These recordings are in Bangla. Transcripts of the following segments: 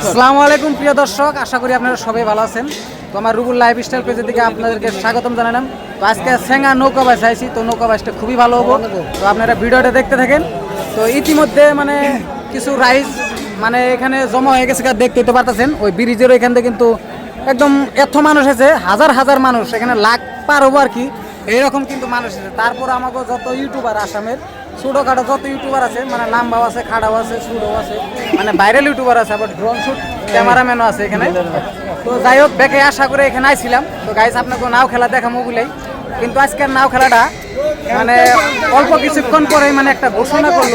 আসসালামু আলাইকুম, প্রিয় দর্শক। আশা করি আপনারা সবাই ভালো আছেন। তো আমার রুবুল লাইফ স্টাইল পেজের দিকে আপনাদেরকে স্বাগতম জানালাম। তো আজকে সেঙ্গা নৌকা বাস আইছি, তো নৌকা বাসটা খুবই ভালো হব। তো আপনারা ভিডিওটা দেখতে থাকেন। তো ইতিমধ্যে মানে কিছু রাইস মানে এখানে জমা হয়ে গেছে দেখতে তো পারতেছেন। ওই ব্রিজের এখান থেকে কিন্তু একদম এত মানুষ আছে, হাজার হাজার মানুষ। এখানে লাখ পার হব আর কি। এইরকম কিন্তু মানুষ আছে। তারপর আমাকে যত ইউটিউবার আসামের ছোটোখাটো যত ইউটিউবার আছে মানে নামবাও আছে, খাড়াও আছে সুডও আছে মানে ভাইরাল ইউটিউবার আছে, আবার ড্রোন শুট ক্যামেরাম্যানও আছে এখানে। তো যাই হোক ব্যাকে আশা করে এখানে আইছিলাম। তো গাইস আপনাকে নাও খেলা দেখাবো বলেই। কিন্তু আজকের নাও খেলাটা মানে অল্প কিছুক্ষণ পরে মানে একটা ঘোষণা করল।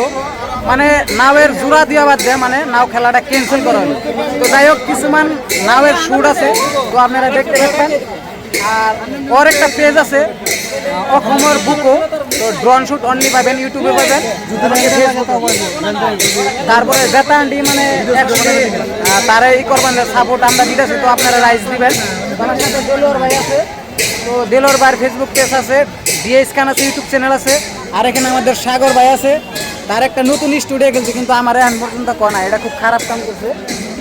মানে নাওয়ের জোড়া দেওয়া বাদ দিয়ে মানে নাও খেলাটা ক্যান্সেল করা হলো। তো যাই হোক, কিছুমান নাওয়ের শুট আছে, তো আপনারা দেখতে পাচ্ছেন। আর ওর একটা পেজ আছে অসমৰ বুকো তো ড্রোন শুট অনলি পাবেন ইউটিউবে পাবেন তারপরে বেতান্ডি মানে actually, তারা ই করবেন সাপোর্ট আমরা দিতেছি তো আপনারা রাইস দিবেন। আমার সাথে দেলোর ভাই আছে তো দেলোর ভাইয়ের ফেসবুক পেজ আছে ডিএস খান আছে ইউটিউব চ্যানেল আছে আর এখানে আমাদের সাগর ভাই আছে। তার একটা নতুন স্টুডিও খেলছে কিন্তু আমার এখন পর্যন্ত কনা এটা খুব খারাপ কাম করছে।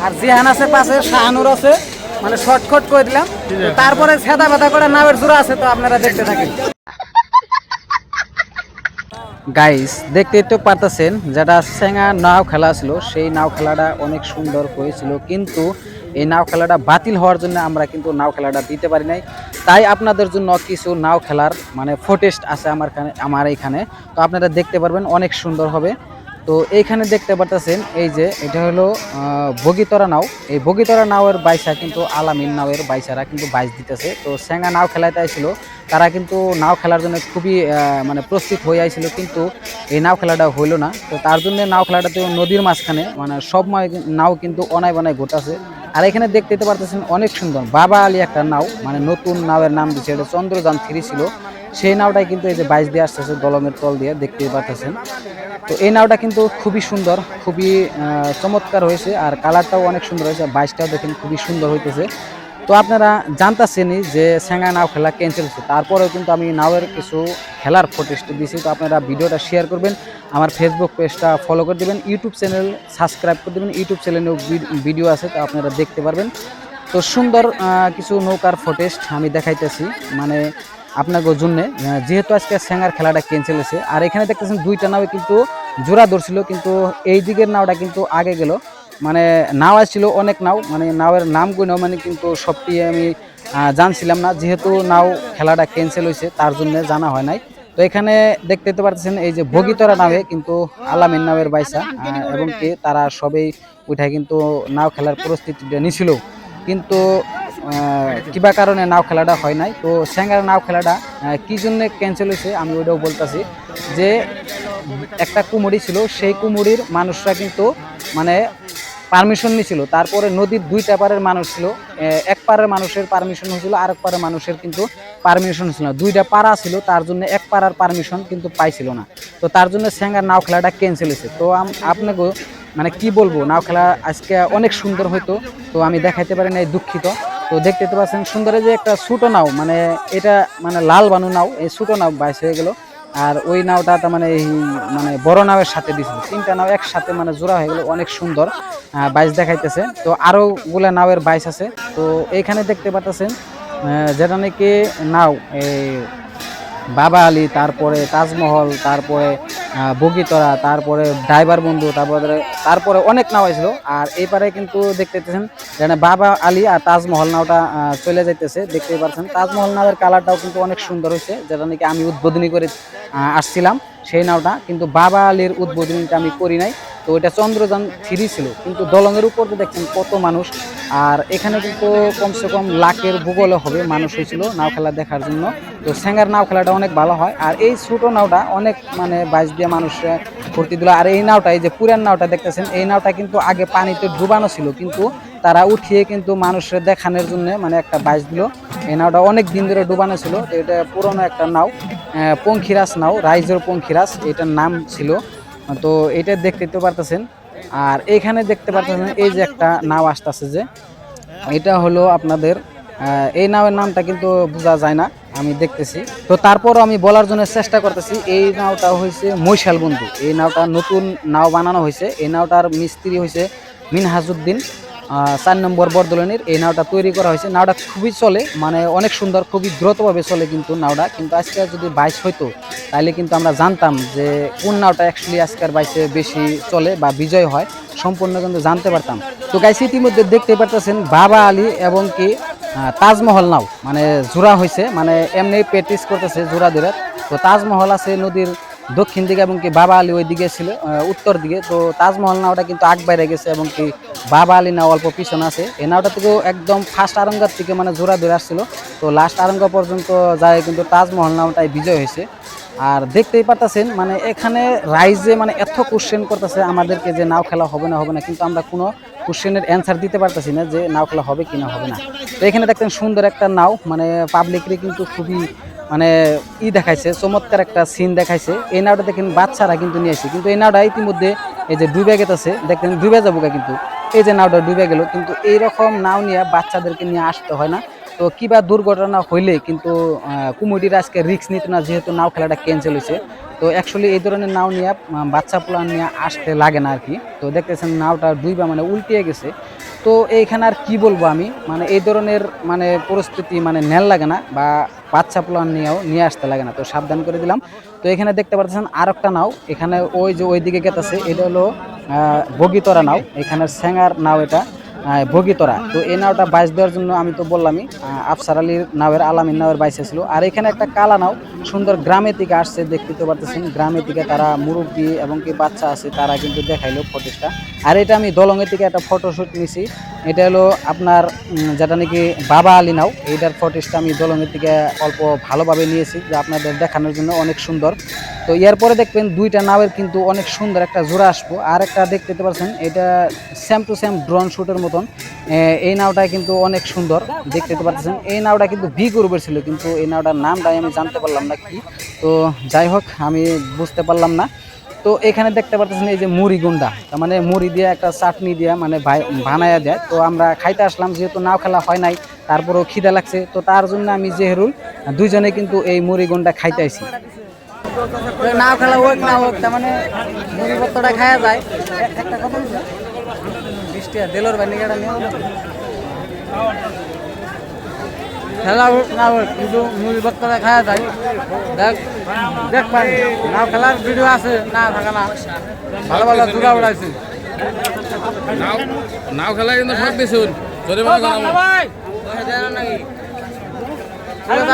আর জিহান আছে পাশে শাহানুর আছে। মানে শর্টকট করে দিলাম। তারপরে ছেদা বেদা করে নামের জোড়া আছে তো আপনারা দেখতে থাকেন। গাইস দেখতে তো পারতেছেন যেটা সেঙ্গা নাও খেলা ছিল সেই নাও খেলাটা অনেক সুন্দর হয়েছিল কিন্তু এই নাও খেলাটা বাতিল হওয়ার জন্য আমরা কিন্তু নাও খেলাটা দিতে পারি নাই। তাই আপনাদের জন্য কিছু নাও খেলার মানে ফোটেস্ট আছে আমার এখানে আমার এইখানে তো আপনারা দেখতে পারবেন অনেক সুন্দর হবে। তো এইখানে দেখতে পারতেছেন এই যে এটা হলো আহ, বগিতরা নাও। এই বগিতরা নাওয়ের বাইসা কিন্তু আলামিন নাওয়ের বাইসারা কিন্তু বাইস দিতেছে। তো সেঙ্গা নাও খেলাতে আইছিল। তারা কিন্তু নাও খেলার জন্য খুবই মানে প্রস্তুত হয়ে আইছিল কিন্তু এই নাও খেলাটা হইল না। তো তার জন্য নাও খেলাটাতে নদীর মাঝখানে মানে সব নাও কিন্তু অনায় বনায় গোটাছে আর এখানে দেখতে পারতেছেন অনেক সুন্দর। বাবা আলী একটা নাও মানে নতুন নাওয়ের নাম দিচ্ছে এটা চন্দ্রযান থ্রি ছিল। সেই নাওটাই কিন্তু এই যে বাইশ দিয়ে আসতেছে, দলমের তল দিয়ে, দেখতেই পাচ্ছেন তো এই নাওটা কিন্তু খুবই সুন্দর, খুবই চমৎকার হয়েছে, আর কালারটাও অনেক সুন্দর হয়েছে বাইশটাও দেখেন খুবই সুন্দর হইতেছে। তো আপনারা জানতেছেনই যে স্যাঙ্গা নাও খেলা ক্যান্সেল হচ্ছে তারপরেও কিন্তু আমি নাওয়ের কিছু খেলার ফোটেজটা দিয়েছি, তো আপনারা ভিডিওটা শেয়ার করবেন, আমার ফেসবুক পেজটা ফলো করে দেবেন ইউটিউব চ্যানেল সাবস্ক্রাইব করে দেবেন ইউটিউব চ্যানেলেও ভিডিও আছে, তো আপনারা দেখতে পারবেন। তো সুন্দর কিছু নৌকার ফোটেজ আমি দেখাইতেছি মানে আপনাদের জন্য যেহেতু আজকে স্যাঙ্গার খেলাটা ক্যান্সেল হয়েছে, আর এখানে দেখতেছেন দুইটা নাও কিন্তু জোড়া ধরছিল, কিন্তু এই দিকের নাওটা কিন্তু আগে গেল। মানে নাও আসছিল অনেক নাও মানে নাওয়ের নাম নাও মানে কিন্তু সবটি আমি জানছিলাম না, যেহেতু নাও খেলাটা ক্যান্সেল হয়েছে, তার জন্য জানা হয় নাই। তো এখানে দেখতে পারতেছেন এই যে বগিতরা নামে কিন্তু আলামিন নামের বাইসা এবং কি তারা সবেই উঠে কিন্তু নাও খেলার প্রস্তুতিটা নিছিল। কিন্তু কিবা কারণে নাও খেলাটা হয় নাই। তো স্যাঙ্গার নাও খেলাটা কি জন্য ক্যান্সেল হয়েছে আমি ওইটাও বলতেছি। যে একটা কুমুরি ছিল, সেই কুমুরির মানুষরা কিন্তু মানে পারমিশন নিছিল। তারপরে নদীর দুইটা পারের মানুষ ছিল এক পারের মানুষের পারমিশন হয়েছিল আর এক পারের মানুষের কিন্তু পারমিশন ছিল না। দুইটা পাড়া ছিল, তার জন্য এক পাড়ার পারমিশন কিন্তু পাইছিল না। তো তার জন্য স্যাঙ্গার নাও খেলাটা ক্যান্সেল হয়েছে। তো আপনাকে মানে কি বলব, নাও খেলা আজকে অনেক সুন্দর হইতো, তো আমি দেখাইতে পারি না দুঃখিত। তো দেখতে পাচ্ছেন, সুন্দরে যে একটা ছোটো নাও মানে এটা মানে লাল বানু নাও, এই ছোটো নাও বাইশ হয়ে গেল, আর ওই নাওটা তার মানে এই মানে বড় নাওয়ের সাথে দিছিল তিনটা নাও একসাথে মানে জোড়া হয়ে গেল, অনেক সুন্দর বাইশ দেখাইতেছে। তো আরও গুলা নাওয়ের বাইশ আছে, তো এইখানে দেখতে পাচ্ছেন যেটা নাকি নাও, এই বাবা আলী, তারপরে তাজমহল, তারপরে বগিতরা, তারপরে ড্রাইভার বন্ধু, তারপরে তারপরে অনেক নাও হয়েছিল আর এই পারে কিন্তু দেখতে পাচ্ছেন যেখানে বাবা আলী আর তাজমহল নাওটা চলে যাইতেছে, দেখতেই পারছেন। তাজমহল নাওয়ের কালারটাও কিন্তু অনেক সুন্দর হয়েছে, যেটা নাকি আমি উদ্বোধনী করে আসছিলাম। সেই নাওটা কিন্তু বাবা আলীর উদ্বোধনীটা আমি করি নাই। তো এটা চন্দ্রযান থ্রি ছিল কিন্তু দলঙের উপর দেখছেন কত মানুষ আর এখানে কিন্তু কমসে কম লাখের ভূগোলে হবে মানুষ হয়েছিল নাও খেলা দেখার জন্য। তো স্যাঙ্গার নাও খেলাটা অনেক ভালো হয় আর এই ছোটো নাওটা অনেক মানে বাইশ দিয়ে মানুষ ভর্তি দিল আর এই নাওটা এই যে পুরান নাওটা দেখতেছেন এই নাওটা কিন্তু আগে পানিতে ডুবানো ছিল কিন্তু তারা উঠিয়ে কিন্তু মানুষের দেখানোর জন্য মানে একটা বাইশ দিল। এই নাওটা অনেক দিন ধরে ডুবানো ছিল এটা পুরনো একটা নাও আহ, পঙ্খিরাজ নাও রাইজের পঙ্খিরাজ এটার নাম ছিল তো এটা দেখতে তো পারতেছেন। আর এখানে দেখতে পারতেছেন এই যে একটা নাও আসতেছে যে, এটা হলো আপনাদের এই নাওয়ের নামটা কিন্তু বোঝা যায় না, আমি দেখতেছি। তো তারপরও আমি বলার জন্য চেষ্টা করতেছি, এই নাওটা হয়েছে মৈশাল বন্ধু এই নাওটা নতুন নাও বানানো হয়েছে এই নাওটার মিস্ত্রি হয়েছে মিনহাজুদ্দিন। চার নম্বর বর্দলনির এই নাওটা তৈরি করা হয়েছে। নাওটা খুবই চলে মানে অনেক সুন্দর, খুবই দ্রুতভাবে চলে কিন্তু নাওটা। কিন্তু আজকে যদি বাইশ হইতো তাহলে কিন্তু আমরা জানতাম যে কোন নাওটা অ্যাকচুয়ালি আজকের বাইশে বেশি চলে বা বিজয় হয়, সম্পূর্ণ কিন্তু জানতে পারতাম। তো গাইস ইতিমধ্যে দেখতে পারতেছেন বাবা আলী এবং কি তাজমহল নাও মানে জোড়া হয়েছে মানে এমনি প্র্যাকটিস করতেছে জোড়া ধরে। তো তাজমহল আছে নদীর দক্ষিণ দিকে এবং কি বাবা আলী ওই দিকে ছিল উত্তর দিকে। তো তাজমহল নাওটা কিন্তু আগ বাইরে গেছে এবং কি বাবা আলী নাও অল্প পিছনে আছে। এই নাওটা থেকেও একদম ফার্স্ট আরঙ্গার থেকে মানে জোড়া ধরে আসছিল। তো লাস্ট আরঙ্গা পর্যন্ত যায় কিন্তু তাজমহল নাওটাই বিজয় হয়েছে। আর দেখতেই পারতেছেন মানে এখানে রাইজে মানে এত কোশ্চেন করতেছে আমাদেরকে যে নাও খেলা হবে না হবে না। কিন্তু আমরা কোনো কোশ্চেনের অ্যান্সার দিতে পারতেছি না যে নাও খেলা হবে কি না, হবে না। তো এখানে দেখতেন সুন্দর একটা নাও মানে পাবলিকলি কিন্তু খুবই মানে ই দেখাইছে, চমৎকার একটা সিন দেখাইছে। এই নাওটা দেখেন বাচ্চারা কিন্তু নিয়ে আসছে। কিন্তু এই নাওটা ইতিমধ্যে এই যে ডুবে গেতেছে দেখতেন ডুবে যাব কিন্তু। এই যে নাওটা ডুবে গেল, কিন্তু এইরকম নাও নিয়ে বাচ্চাদেরকে নিয়ে আসতে হয় না। তো কিবা দুর্ঘটনা হইলে কিন্তু কুমুদির আজকে রিক্স নিত না, যেহেতু নাও খেলাটা ক্যান্সেল হয়েছে তো অ্যাকচুয়ালি এই ধরনের নাও নিয়ে বাচ্চা পোলা নিয়ে আসতে লাগে না আর কি। তো দেখতেছেন নাওটা ডুইবা মানে উল্টিয়ে গেছে। তো এইখানে আর কি বলব আমি? মানে এই ধরনের মানে পরিস্থিতি মানে নেল লাগে না বা বাচ্চা প্লান নিয়েও নিয়ে আসতে লাগে না। তো সাবধান করে দিলাম। তো এখানে দেখতে পাচ্ছেন আর একটা নাও। এখানে ওই যে ওইদিকে গেতেছে, এটা হলো বগিতরা নাও। এখানে স্যাঙার নাও এটা। আহ, বগিতরা তো এই নাওটা বাইশ দেওয়ার জন্য আমি তো বললামই আফসার আলীর নাওয়ের আলামিন নাওয়ের বাইশে ছিল আর এখানে একটা কালা নাও সুন্দর গ্রামে থেকে আসছে দেখতে তো পারতেছেন। গ্রামে থেকে তারা মুরব্বী এবং কি বাচ্চা আছে তারা কিন্তু দেখাইলো ফটোসটা আর এটা আমি দলঙের থেকে একটা ফটোশ্যুট নিছি। এটা হলো আপনার যেটা নাকি বাবা আলী নাও। এইটার ফটোসটা আমি দলঙের থেকে অল্প ভালোভাবে নিয়েছি যে আপনাদের দেখানোর জন্য অনেক সুন্দর। তো এরপরে দেখবেন দুইটা নাওয়ের কিন্তু অনেক সুন্দর একটা জোড়া আসব। আর একটা দেখতে পাচ্ছেন এটা সেম টু সেম ড্রোন শ্যুটের মতন। এই নাওটা কিন্তু অনেক সুন্দর, দেখতে পাচ্ছেন এই নাওটা কিন্তু ভি গ্রুপের ছিল, কিন্তু এই নাওটার নামটাই আমি জানতে পারলাম না কি। তো যাই হোক, আমি বুঝতে পারলাম না। তো এখানে দেখতে পাচ্ছেন এই যে মুড়ি গুন্ডা, তার মানে মুড়ি দিয়ে একটা চাটনি দিয়ে মানে ভাই- বানায়া দেয় তো আমরা খাইতে আসলাম, যেহেতু নাও খেলা হয় নাই, তারপরেও খিদা লাগছে। তো তার জন্য আমি জেহরুল, দুইজনে কিন্তু এই মুড়ি গুন্ডা খাইতে আইছি। নাও খেলা হোক না হোক তার মানে মুড়ি ভর্তাটা খাওয়া যায়। একটা কথা বৃষ্টি দেলোর বাড়ি নিয়ে খেলা হোক না হোক কিন্তু মুড়ি ভর্তাটা খাওয়া যায়। দেখ দেখ পাই নাও খেলার ভিডিও আছে না থাকা না। ভালো ভালো দূরা উড়াইছে। নাও নাও খেলায় কিন্তু সব জরিমানা করাবো।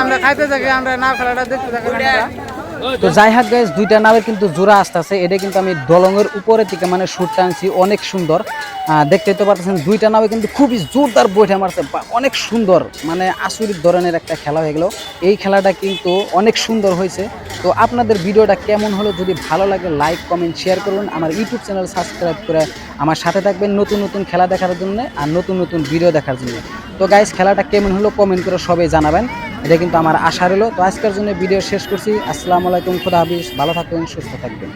আমরা খাইতে থাকি আমরা নাও খেলাটা দেখতে থাকি তো যাই হোক গাইজ দুইটা নামের কিন্তু জোড়া আসতেছে এটা কিন্তু আমি দলঙের উপরে থেকে মানে শুটটা আনছি, অনেক সুন্দর। দেখতে তো পারতেছেন, দুইটা নামে কিন্তু খুবই জোরদার বইটা মারছে অনেক সুন্দর মানে আসরিক ধরনের একটা খেলা হয়ে গেল। এই খেলাটা কিন্তু অনেক সুন্দর হয়েছে। তো আপনাদের ভিডিওটা কেমন হলো, যদি ভালো লাগে লাইক কমেন্ট শেয়ার করুন আমার ইউটিউব চ্যানেল সাবস্ক্রাইব করে আমার সাথে থাকবেন নতুন নতুন খেলা দেখার জন্য আর নতুন নতুন ভিডিও দেখার জন্য। তো গাইজ খেলাটা কেমন হলো কমেন্ট করে সবাই জানাবেন। এটা কিন্তু আমার আশা রইল তো আজকের জন্য ভিডিও শেষ করছি। আসসালামু আলাইকুম, খুদা হাফিজ। ভালো থাকবেন, সুস্থ থাকবেন।